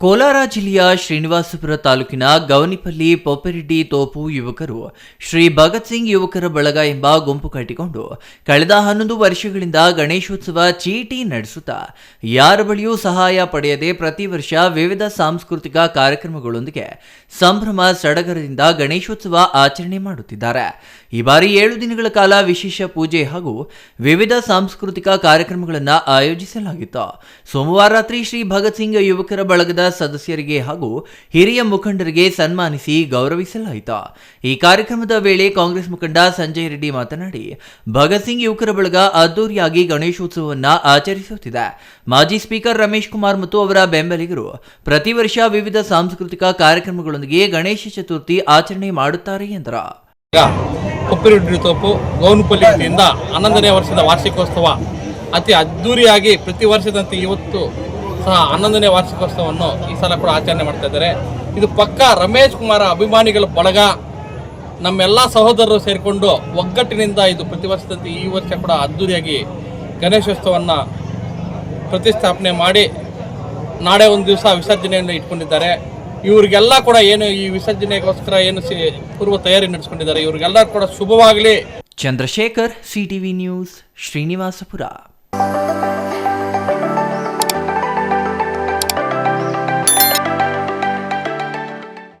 ಕೋಲಾರ ಜಿಲ್ಲೆಯ ಶ್ರೀನಿವಾಸಪುರ ತಾಲೂಕಿನ ಗವನಿಪಲ್ಲಿ ಪೊಪ್ಪೆರೆಡ್ಡಿ ತೋಪು ಯುವಕರು ಶ್ರೀ ಭಗತ್ ಸಿಂಗ್ ಯುವಕರ ಬಳಗ ಎಂಬ ಗುಂಪು ಕಟ್ಟಿಕೊಂಡು ಕಳೆದ ಹನ್ನೊಂದು ವರ್ಷಗಳಿಂದ ಗಣೇಶೋತ್ಸವ ಚೀಟಿ ನಡೆಸುತ್ತಾ, ಯಾರ ಬಳಿಯೂ ಸಹಾಯ ಪಡೆಯದೆ ಪ್ರತಿ ವರ್ಷ ವಿವಿಧ ಸಾಂಸ್ಕೃತಿಕ ಕಾರ್ಯಕ್ರಮಗಳೊಂದಿಗೆ ಸಂಭ್ರಮ ಸಡಗರದಿಂದ ಗಣೇಶೋತ್ಸವ ಆಚರಣೆ ಮಾಡುತ್ತಿದ್ದಾರೆ. ಈ ಬಾರಿ ಏಳು ದಿನಗಳ ಕಾಲ ವಿಶೇಷ ಪೂಜೆ ಹಾಗೂ ವಿವಿಧ ಸಾಂಸ್ಕೃತಿಕ ಕಾರ್ಯಕ್ರಮಗಳನ್ನು ಆಯೋಜಿಸಲಾಗಿತ್ತು. ಸೋಮವಾರ ರಾತ್ರಿ ಶ್ರೀ ಭಗತ್ ಸಿಂಗ್ ಯುವಕರ ಬಳಗದ ಸದಸ್ಯರಿಗೆ ಹಾಗೂ ಹಿರಿಯ ಮುಖಂಡರಿಗೆ ಸನ್ಮಾನಿಸಿ ಗೌರವಿಸಲಾಯಿತು. ಈ ಕಾರ್ಯಕ್ರಮದ ವೇಳೆ ಕಾಂಗ್ರೆಸ್ ಮುಖಂಡ ಸಂಜಯ್ ರೆಡ್ಡಿ ಮಾತನಾಡಿ, ಭಗತ್ ಸಿಂಗ್ ಯುವಕರ ಬಳಗ ಅದ್ದೂರಿಯಾಗಿ ಗಣೇಶೋತ್ಸವವನ್ನು ಆಚರಿಸುತ್ತಿದೆ. ಮಾಜಿ ಸ್ಪೀಕರ್ ರಮೇಶ್ ಕುಮಾರ್ ಮತ್ತು ಅವರ ಬೆಂಬಲಿಗರು ಪ್ರತಿ ವರ್ಷ ವಿವಿಧ ಸಾಂಸ್ಕೃತಿಕ ಕಾರ್ಯಕ್ರಮಗಳೊಂದಿಗೆ ಗಣೇಶ ಚತುರ್ಥಿ ಆಚರಣೆ ಮಾಡುತ್ತಾರೆ ಎಂದರು. ಕೊಪ್ಪಿರೊಡ್ಡಿ ತೋಪು ಗೌನುಪಲ್ಲಿಯಿಂದ ಹನ್ನೊಂದನೇ ವರ್ಷದ ವಾರ್ಷಿಕೋತ್ಸವ ಅತಿ ಅದ್ದೂರಿಯಾಗಿ ಪ್ರತಿ ವರ್ಷದಂತೆ ಇವತ್ತು ಸಹ ಹನ್ನೊಂದನೇ ವಾರ್ಷಿಕೋತ್ಸವವನ್ನು ಈ ಸಲ ಕೂಡ ಆಚರಣೆ ಮಾಡ್ತಾ ಇದ್ದಾರೆ. ಇದು ಪಕ್ಕ ರಮೇಶ್ ಕುಮಾರ ಅಭಿಮಾನಿಗಳ ಬಳಗ. ನಮ್ಮೆಲ್ಲ ಸಹೋದರರು ಸೇರಿಕೊಂಡು ಒಗ್ಗಟ್ಟಿನಿಂದ ಇದು ಪ್ರತಿ ವರ್ಷದಂತೆ ಈ ವರ್ಷ ಕೂಡ ಅದ್ಧೂರಿಯಾಗಿ ಗಣೇಶೋತ್ಸವವನ್ನು ಪ್ರತಿಷ್ಠಾಪನೆ ಮಾಡಿ ನಾಳೆ ಒಂದು ದಿವಸ ವಿಸರ್ಜನೆಯನ್ನು ಇಟ್ಕೊಂಡಿದ್ದಾರೆ. ಇವರಿಗೆಲ್ಲ ಕೂಡ ಏನು ಈ ವಿಸರ್ಜನೆಗೋಸ್ಕರ ಏನು ಪೂರ್ವ ತಯಾರಿ ನಡೆಸ್ಕೊಂಡಿದ್ದಾರೆ. ಇವರಿಗೆಲ್ಲ ಕೂಡ ಶುಭವಾಗಲಿ. Chandrashekhar CTV news, Srinivasapura.